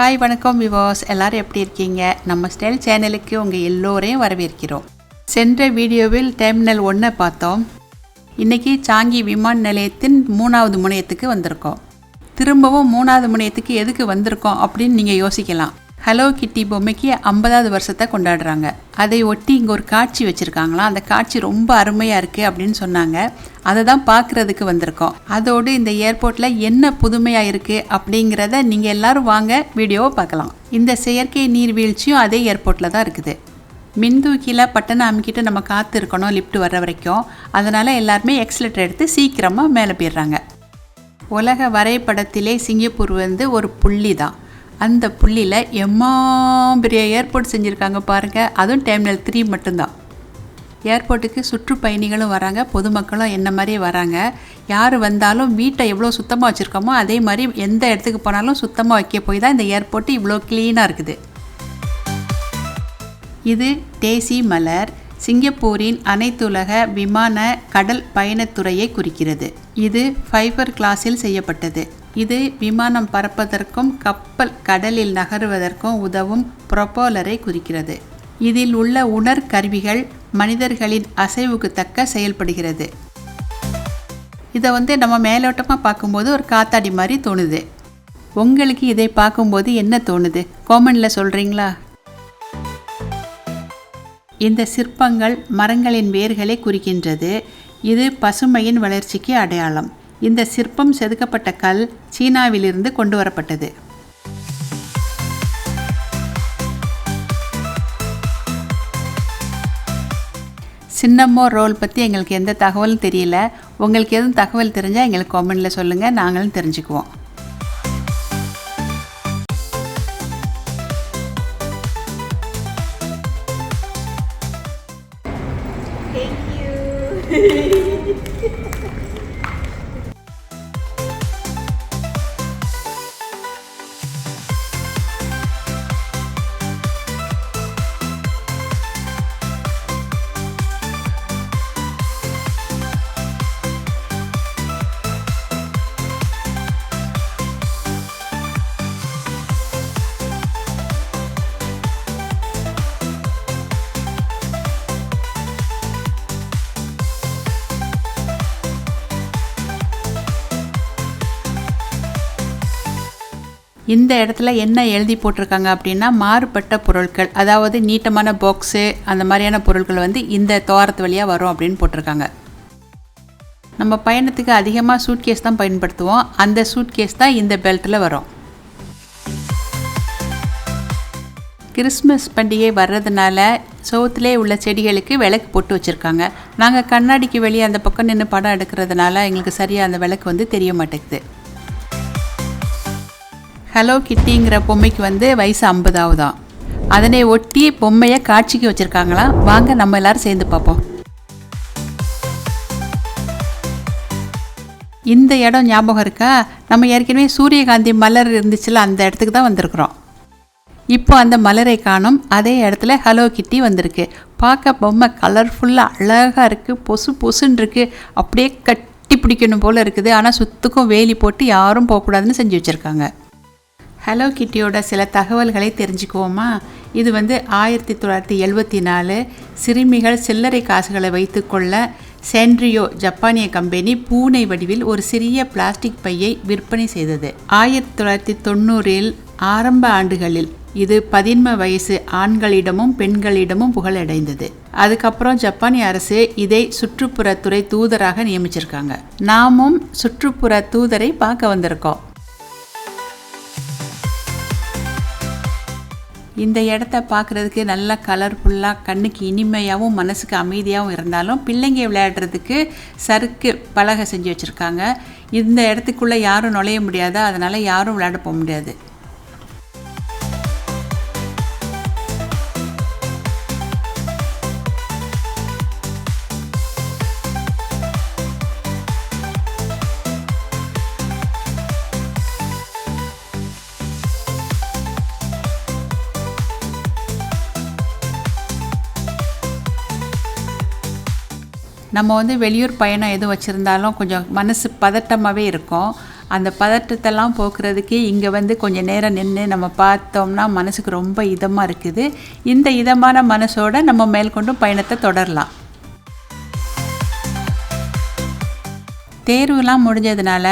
Hi வணக்கம் விவாஸ் எல்லாரும் எப்படி இருக்கீங்க? நம்ம ஸ்டைல் சேனலுக்கு உங்கள் எல்லோரையும் வரவேற்கிறோம். சென்ற வீடியோவில் டெர்மினல் ஒன்றை பார்த்தோம். இன்றைக்கி சாங்கி விமான நிலையத்தின் மூணாவது முனையத்துக்கு வந்திருக்கோம். திரும்பவும் மூணாவது முனையத்துக்கு எதுக்கு வந்திருக்கோம் அப்படின்னு நீங்கள் யோசிக்கலாம். ஹலோ கிட்டி பொம்மைக்கு ஐம்பதாவது வருஷத்தை கொண்டாடுறாங்க. அதை ஒட்டி இங்கே ஒரு காட்சி வச்சுருக்காங்களாம். அந்த காட்சி ரொம்ப அருமையாக இருக்குது அப்படின்னு சொன்னாங்க. அதை தான் பார்க்குறதுக்கு வந்திருக்கோம். அதோடு இந்த ஏர்போர்ட்டில் என்ன புதுமையாக இருக்குது அப்படிங்கிறத நீங்கள் எல்லாரும் வாங்க வீடியோவை பார்க்கலாம். இந்த செயற்கை நீர்வீழ்ச்சியும் அதே ஏர்போர்ட்டில் தான் இருக்குது. மின்தூக்கியில் பட்டனை அமுக்கிட்டு நம்ம காத்து இருக்கணும் லிஃப்ட் வர்ற வரைக்கும். அதனால் எல்லாருமே எக்ஸலேட்டர் எடுத்து சீக்கிரமாக மேலே போயிடுறாங்க. உலக வரைபடத்திலே சிங்கப்பூர் வந்து ஒரு புள்ளி தான் அந்த புள்ளியில் எம்மா பெரிய ஏர்போர்ட் செஞ்சுருக்காங்க பாருங்கள் அதுவும் டெர்மினல் த்ரீ மட்டும்தான். ஏர்போர்ட்டுக்கு சுற்றுப்பயணிகளும் வராங்க. பொதுமக்களும் என்ன மாதிரி வராங்க. யார் வந்தாலும் வீட்டை எவ்வளோ சுத்தமாக வச்சுருக்கோமோ அதே மாதிரி எந்த இடத்துக்கு போனாலும் சுத்தமாக வைக்க போய் தான் இந்த ஏர்போர்ட்டு இவ்வளோ க்ளீனாக இருக்குது. இது டேசி மலர். சிங்கப்பூரின் அனைத்துலக விமான கடல் பயணத்துறையை குறிக்கிறது. இது ஃபைபர் கிளாஸில் செய்யப்பட்டது. இது விமானம் பறப்பதற்கும் கப்பல் கடலில் நகருவதற்கும் உதவும் ப்ரொப்போலரை குறிக்கிறது. இதில் உள்ள உணர் கருவிகள் மனிதர்களின் அசைவுக்கு தக்க செயல்படுகிறது. இதை வந்து நம்ம மேலோட்டமாக பார்க்கும்போது ஒரு காத்தாடி மாதிரி தோணுது. உங்களுக்கு இதை பார்க்கும்போது என்ன தோணுது? கோமனில் சொல்கிறீங்களா இந்த சிற்பங்கள் மரங்களின் வேர்களை குறிக்கின்றது. இது பசுமையின் வளர்ச்சிக்கு அடையாளம். இந்த சிற்பம் செதுக்கப்பட்ட கல் சீனாவிலிருந்து கொண்டு வரப்பட்டது சின்னம்மோ ரோல் பற்றி எங்களுக்கு எந்த தகவலும் தெரியல. உங்களுக்கு எதுவும் தகவல் தெரிஞ்சால் எங்களுக்கு காமெண்டில் சொல்லுங்கள் நாங்களும் தெரிஞ்சுக்குவோம். இந்த இடத்துல என்ன எழுதி போட்டிருக்காங்க அப்படின்னா மாறுபட்ட பொருட்கள். அதாவது நீட்டமான பாக்ஸு அந்த மாதிரியான பொருட்கள் வந்து இந்த துவாரத்து வழியாக வரும் அப்படின்னு போட்டிருக்காங்க. நம்ம பயணத்துக்கு அதிகமாக சூட்கேஸ் தான் பயன்படுத்துவோம். அந்த சூட்கேஸ் தான் இந்த பெல்ட்டில் வரும். கிறிஸ்மஸ் பண்டிகை வர்றதுனால சோத்துலேயே உள்ள செடிகளுக்கு விளக்கு போட்டு வச்சுருக்காங்க. நாங்கள் கண்ணாடிக்கு வெளியே அந்த பக்கம் நின்று படம் எடுக்கிறதுனால எங்களுக்கு சரியாக அந்த விளக்கு வந்து தெரிய மாட்டேங்குது. ஹலோ கிட்டிங்கிற பொம்மைக்கு வந்து வயசு ஐம்பதாவதாம் அதனை ஒட்டி பொம்மையை காட்சிக்கு வச்சுருக்காங்களாம் வாங்க நம்ம எல்லாரும் சேர்ந்து பார்ப்போம். இந்த இடம் ஞாபகம் இருக்கா? நம்ம ஏற்கனவே சூரியகாந்தி மலர் இருந்துச்சுல அந்த இடத்துக்கு தான் வந்திருக்கிறோம். இப்போ அந்த மலரை காணும் அதே இடத்துல ஹலோ கிட்டி வந்திருக்கு. பார்க்க பொம்மை கலர்ஃபுல்லாக அழகாக இருக்குது பொசு பொசுன்னு இருக்குது அப்படியே கட்டி பிடிக்கணும் போல் இருக்குது. ஆனால் சுத்துக்கும் வேலி போட்டு யாரும் போகக்கூடாதுன்னு செஞ்சு வச்சுருக்காங்க. ஹலோ கிட்டியோட சில தகவல்களை தெரிஞ்சுக்குவோமா? இது வந்து ஆயிரத்தி தொள்ளாயிரத்தி எழுபத்தி நாலு சிறுமிகள் சில்லறை காசுகளை வைத்துக்கொள்ள சென்ட்ரியோ ஜப்பானிய கம்பெனி பூனை வடிவில் ஒரு சிறிய பிளாஸ்டிக் பையை விற்பனை செய்தது. ஆயிரத்தி தொள்ளாயிரத்தி தொண்ணூறில் ஆரம்ப ஆண்டுகளில் இது பதின்ம வயசு ஆண்களிடமும் பெண்களிடமும் புகழடைந்தது. அதுக்கப்புறம் ஜப்பானிய அரசு இதை சுற்றுப்புறத்துறை தூதராக நியமிச்சிருக்காங்க. நாமும் சுற்றுப்புற தூதரை பார்க்க வந்திருக்கோம். இந்த இடத்த பார்க்குறதுக்கு நல்லா கலர்ஃபுல்லாக கண்ணுக்கு இனிமையாகவும் மனசுக்கு அமைதியாகவும் இருந்தாலும் பிள்ளைங்க விளையாடுறதுக்கு சறுக்கு பலகை செஞ்சு வச்சுருக்காங்க. இந்த இடத்துக்குள்ளே யாரும் நுழைய முடியாது? அதனால் யாரும் விளையாட போக முடியாது. நம்ம வந்து வெளியூர் பயணம் எதுவும் வச்சுருந்தாலும் கொஞ்சம் மனசு பதட்டமாகவே இருக்கும். அந்த பதட்டத்தெல்லாம் போக்குறதுக்கே இங்கே வந்து கொஞ்சம் நேரம் நின்று நம்ம பார்த்தோம்னா மனசுக்கு ரொம்ப இதமாக இருக்குது. இந்த இதமான மனசோட நம்ம மேற்கொண்டும் பயணத்தை தொடரலாம். தேர்வுலாம் முடிஞ்சதுனால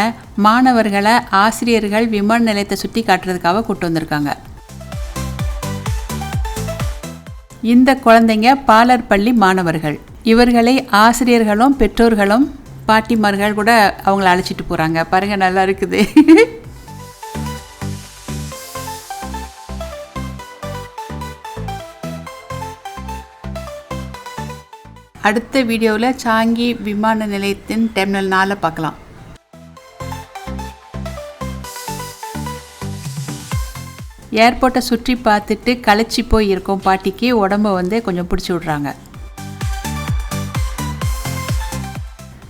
மாணவர்களை ஆசிரியர்கள் விமான நிலையத்தை சுற்றி காட்டுறதுக்காக கூப்பிட்டு வந்திருக்காங்க. இந்த குழந்தைங்க பாலர் பள்ளி மாணவர்கள். இவர்களை ஆசிரியர்களும் பெற்றோர்களும் பாட்டிமார்கள் கூட அவங்கள அழைச்சிட்டு போகிறாங்க பாருங்கள் நல்லா இருக்குது. அடுத்த வீடியோவில் சாங்கி விமான நிலையத்தின் டெர்மினல் நாளை பார்க்கலாம். ஏர்போர்ட்டை சுற்றி பார்த்துட்டு களைச்சி போய் இருக்கும் பாட்டிக்கு உடம்ப வந்து கொஞ்சம் பிடிச்சி விட்றாங்க.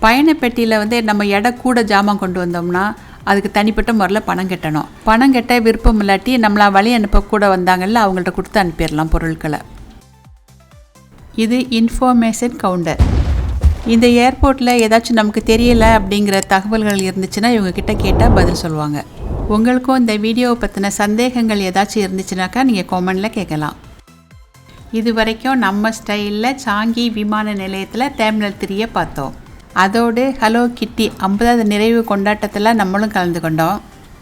பயணப்பெட்டியில் வந்து நம்ம எடை கூட ஜாமான் கொண்டு வந்தோம்னா அதுக்கு தனிப்பட்ட முறையில் பணம் கட்டணும். பணம் கட்ட விருப்பம் இல்லாட்டி நம்மளா வழி அனுப்ப கூட வந்தாங்கல்ல அவங்கள்ட்ட கொடுத்து அனுப்பிடலாம் பொருட்களை. இது இன்ஃபர்மேஷன் கவுண்டர். இந்த ஏர்போர்ட்டில் ஏதாச்சும் நமக்கு தெரியல அப்படிங்கிற தகவல்கள் இருந்துச்சுன்னா இவங்க கிட்ட கேட்டால் பதில் சொல்லுவாங்க. உங்களுக்கும் இந்த வீடியோவை பற்றின சந்தேகங்கள் ஏதாச்சும் இருந்துச்சுனாக்கா நீங்கள் காமெண்டில் கேட்கலாம் இது வரைக்கும் நம்ம ஸ்டைலில் சாங்கி விமான நிலையத்தில் டெர்மினல் த்ரீயை பார்த்தோம். அதோடு ஹலோ கிட்டி ஐம்பதாவது நிறைவு கொண்டாட்டத்தில் நம்மளும் கலந்து கொண்டோம்.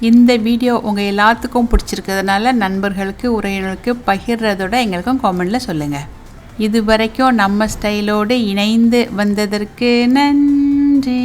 இந்த வீடியோ உங்கள் எல்லாத்துக்கும் பிடிச்சிருக்கிறதுனால நண்பர்களுக்கு உறவினர்களுக்கு பகிர்றதோட எங்களுக்கும் காமெண்டில் சொல்லுங்கள் இது வரைக்கும் நம்ம ஸ்டைலோடு இணைந்து வந்ததற்கு நன்றி.